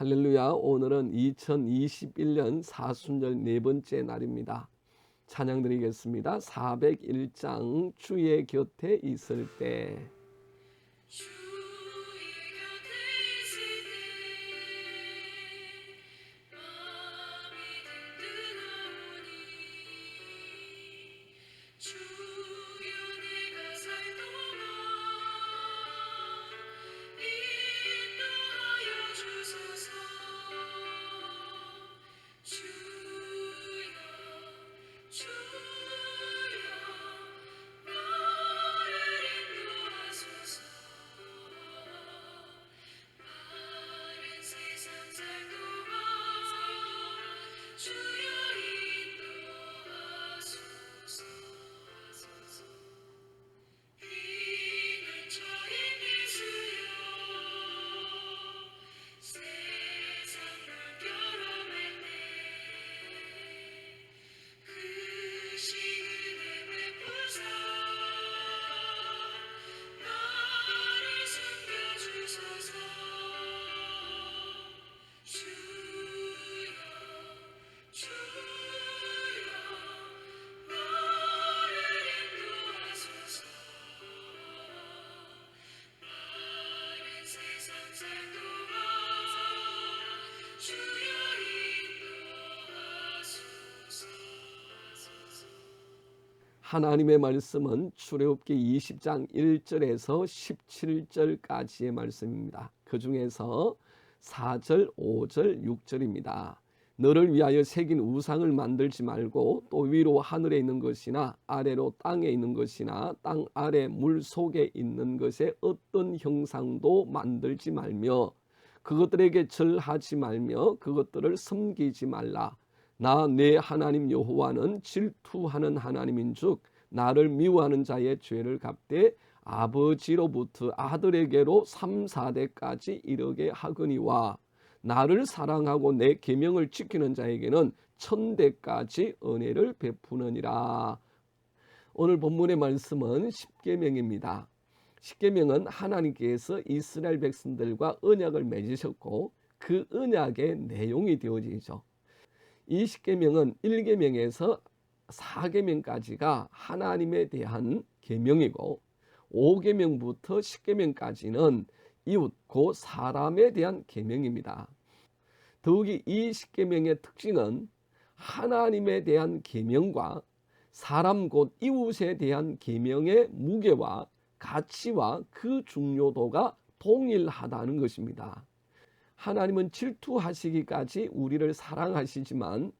할렐루야. 오늘은 2021년 사순절 네 번째 날입니다. 찬양 드리겠습니다. 401장 주의 곁에 있을 때. 하나님의 말씀은 출애굽기 20장 1절에서 17절까지의 말씀입니다. 그 중에서 4절, 5절, 6절입니다. 너를 위하여 새긴 우상을 만들지 말고 또 위로 하늘에 있는 것이나 아래로 땅에 있는 것이나 땅 아래 물 속에 있는 것에 어떤 형상도 만들지 말며 그것들에게 절하지 말며 그것들을 섬기지 말라. 나 내 하나님 여호와는 질투하는 하나님인즉 나를 미워하는 자의 죄를 갚되 아버지로부터 아들에게로 3, 4대까지 이르게 하거니와 나를 사랑하고 내 계명을 지키는 자에게는 천대까지 은혜를 베푸느니라. 오늘 본문의 말씀은 십계명입니다. 십계명은 하나님께서 이스라엘 백성들과 언약을 맺으셨고 그 언약의 내용이 되어지죠. 이 십계명은 1계명에서 4계명까지가 하나님에 대한 계명이고 5계명부터 10계명까지는 이웃 고 사람에 대한 계명입니다. 더욱이 이 십계명의 특징은 하나님에 대한 계명과 사람 곧 이웃에 대한 계명의 무게와 가치와 그 중요도가 동일하다는 것입니다. 하나님은 질투하시기까지 우리를 사랑하시지만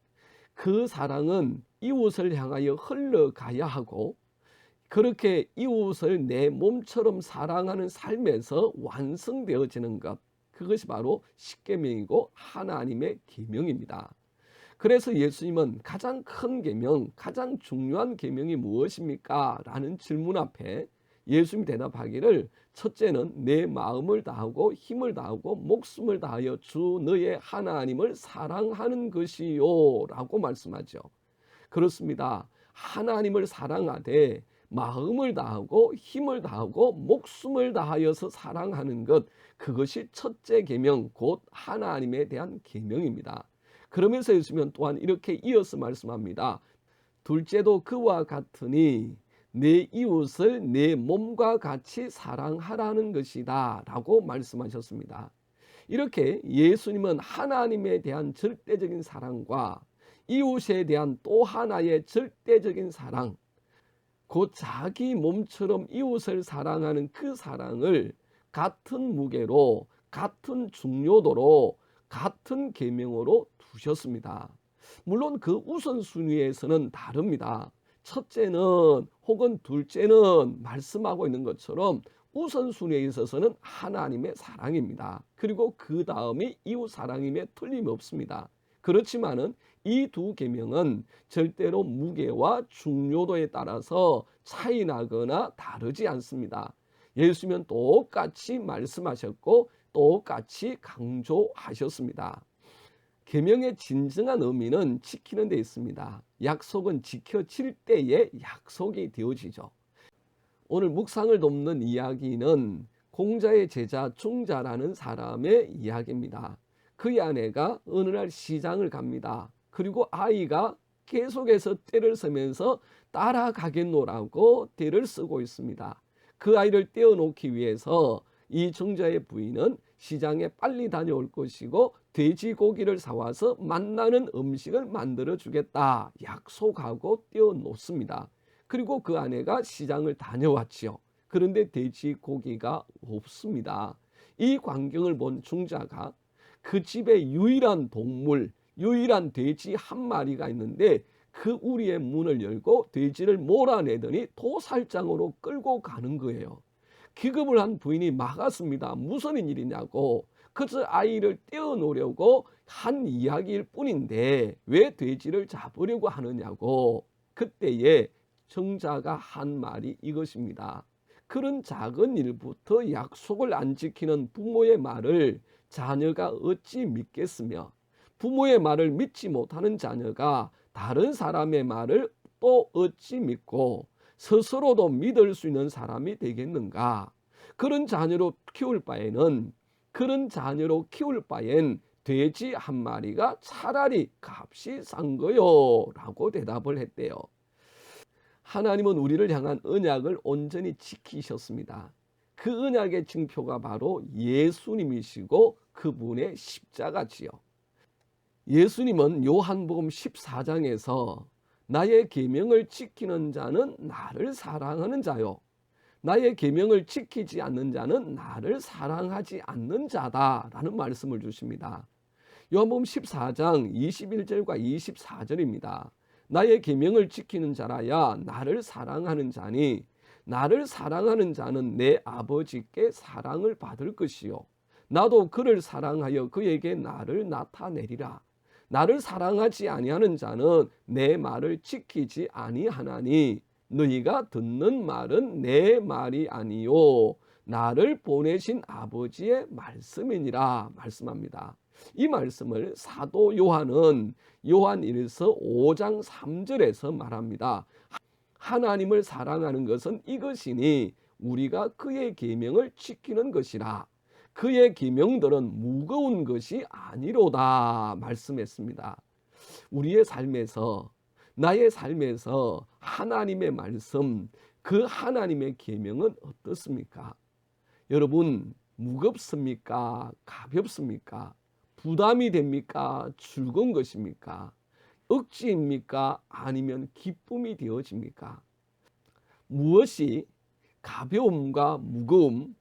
그 사랑은 이웃을 향하여 흘러가야 하고 그렇게 이웃을 내 몸처럼 사랑하는 삶에서 완성되어지는 것 그것이 바로 십계명이고 하나님의 계명입니다. 그래서 예수님은 가장 큰 계명, 가장 중요한 계명이 무엇입니까? 라는 질문 앞에 예수님이 대답하기를 첫째는 내 마음을 다하고 힘을 다하고 목숨을 다하여 주 너의 하나님을 사랑하는 것이요 라고 말씀하죠. 그렇습니다. 하나님을 사랑하되 마음을 다하고 힘을 다하고 목숨을 다하여서 사랑하는 것 그것이 첫째 계명 곧 하나님에 대한 계명입니다. 그러면서 예수님은 또한 이렇게 이어서 말씀합니다. 둘째도 그와 같으니 내 이웃을 내 몸과 같이 사랑하라는 것이다 라고 말씀하셨습니다. 이렇게 예수님은 하나님에 대한 절대적인 사랑과 이웃에 대한 또 하나의 절대적인 사랑, 곧 자기 몸처럼 이웃을 사랑하는 그 사랑을 같은 무게로, 같은 중요도로, 같은 계명으로 두셨습니다. 물론 그 우선순위에서는 다릅니다. 첫째는 혹은 둘째는 말씀하고 있는 것처럼 우선순위에 있어서는 하나님의 사랑입니다. 그리고 그 다음이 이웃 사랑임에 틀림이 없습니다. 그렇지만은 이 두 계명은 절대로 무게와 중요도에 따라서 차이 나거나 다르지 않습니다. 예수님은 똑같이 말씀하셨고 똑같이 강조하셨습니다. 계명의 진정한 의미는 지키는 데 있습니다. 약속은 지켜질 때에 약속이 되어지죠. 오늘 묵상을 돕는 이야기는 공자의 제자 중자라는 사람의 이야기입니다. 그의 아내가 어느 날 시장을 갑니다. 그리고 아이가 계속해서 떼를 쓰면서 따라가겠노라고 떼를 쓰고 있습니다. 그 아이를 떼어놓기 위해서 이 정자의 부인은 시장에 빨리 다녀올 것이고 돼지고기를 사와서 만나는 음식을 만들어 주겠다 약속하고 떼어놓습니다. 그리고 그 아내가 시장을 다녀왔지요. 그런데 돼지고기가 없습니다. 이 광경을 본 중자가 그 집의 유일한 동물, 유일한 돼지 한 마리가 있는데 그 우리의 문을 열고 돼지를 몰아내더니 도살장으로 끌고 가는 거예요. 기급을 한 부인이 막았습니다. 무슨 일이냐고. 그저 아이를 떼어놓으려고 한 이야기일 뿐인데 왜 돼지를 잡으려고 하느냐고. 그때에 정자가 한 말이 이것입니다. 그런 작은 일부터 약속을 안 지키는 부모의 말을 자녀가 어찌 믿겠으며 부모의 말을 믿지 못하는 자녀가 다른 사람의 말을 또 어찌 믿고 스스로도 믿을 수 있는 사람이 되겠는가? 그런 자녀로 키울 바에는 그런 자녀로 키울 바엔 돼지 한 마리가 차라리 값이 싼 거요 라고 대답을 했대요. 하나님은 우리를 향한 언약을 온전히 지키셨습니다. 그 언약의 증표가 바로 예수님이시고 그분의 십자가지요. 예수님은 요한복음 14장에서 나의 계명을 지키는 자는 나를 사랑하는 자요. 나의 계명을 지키지 않는 자는 나를 사랑하지 않는 자다라는 말씀을 주십니다. 요한복음 14장 21절과 24절입니다. 나의 계명을 지키는 자라야 나를 사랑하는 자니 나를 사랑하는 자는 내 아버지께 사랑을 받을 것이요 나도 그를 사랑하여 그에게 나를 나타내리라. 나를 사랑하지 아니하는 자는 내 말을 지키지 아니하나니 너희가 듣는 말은 내 말이 아니요 나를 보내신 아버지의 말씀이니라 말씀합니다. 이 말씀을 사도 요한은 요한 1서 5장 3절에서 말합니다. 하나님을 사랑하는 것은 이것이니 우리가 그의 계명을 지키는 것이라. 그의 계명들은 무거운 것이 아니로다 말씀했습니다. 우리의 삶에서 나의 삶에서 하나님의 말씀 그 하나님의 계명은 어떻습니까? 여러분 무겁습니까? 가볍습니까? 부담이 됩니까? 즐거운 것입니까? 억지입니까? 아니면 기쁨이 되어집니까? 무엇이 가벼움과 무거움,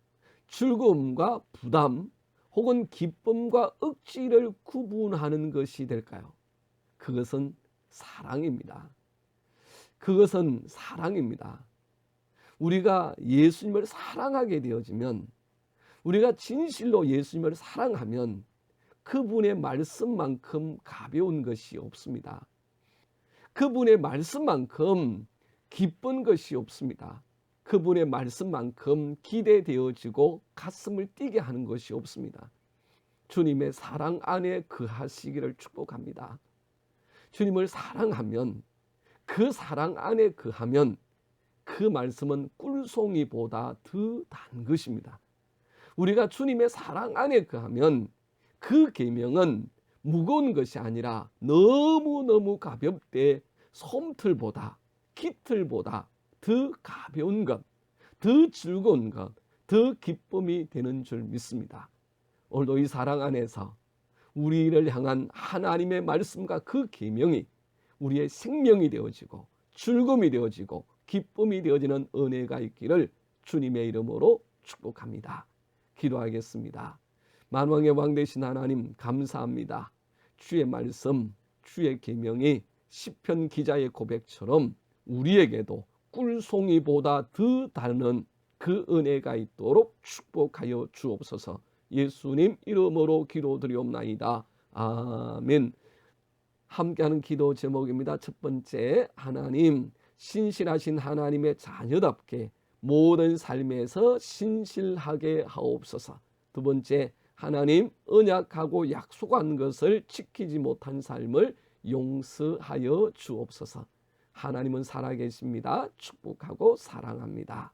즐거움과 부담, 혹은 기쁨과 억지를 구분하는 것이 될까요? 그것은 사랑입니다. 그것은 사랑입니다. 우리가 예수님을 사랑하게 되어지면, 우리가 진실로 예수님을 사랑하면 그분의 말씀만큼 가벼운 것이 없습니다. 그분의 말씀만큼 기쁜 것이 없습니다. 그분의 말씀만큼 기대되어지고 가슴을 뛰게 하는 것이 없습니다. 주님의 사랑 안에 그하시기를 축복합니다. 주님을 사랑하면 그 사랑 안에 그하면 그 말씀은 꿀송이보다 더 단 것입니다. 우리가 주님의 사랑 안에 그하면 그 계명은 무거운 것이 아니라 너무너무 가볍되 솜틀보다 깃틀보다 더 가벼운 것, 더 즐거운 것, 더 기쁨이 되는 줄 믿습니다. 오늘도 이 사랑 안에서 우리를 향한 하나님의 말씀과 그 계명이 우리의 생명이 되어지고 즐거움이 되어지고 기쁨이 되어지는 은혜가 있기를 주님의 이름으로 축복합니다. 기도하겠습니다. 만왕의 왕 되신 하나님 감사합니다. 주의 말씀, 주의 계명이 시편 기자의 고백처럼 우리에게도 꿀송이보다 더 다른 그 은혜가 있도록 축복하여 주옵소서. 예수님 이름으로 기도드리옵나이다. 아멘. 함께하는 기도 제목입니다. 첫 번째, 하나님 신실하신 하나님의 자녀답게 모든 삶에서 신실하게 하옵소서. 두 번째, 하나님 언약하고 약속한 것을 지키지 못한 삶을 용서하여 주옵소서. 하나님은 살아계십니다. 축복하고 사랑합니다.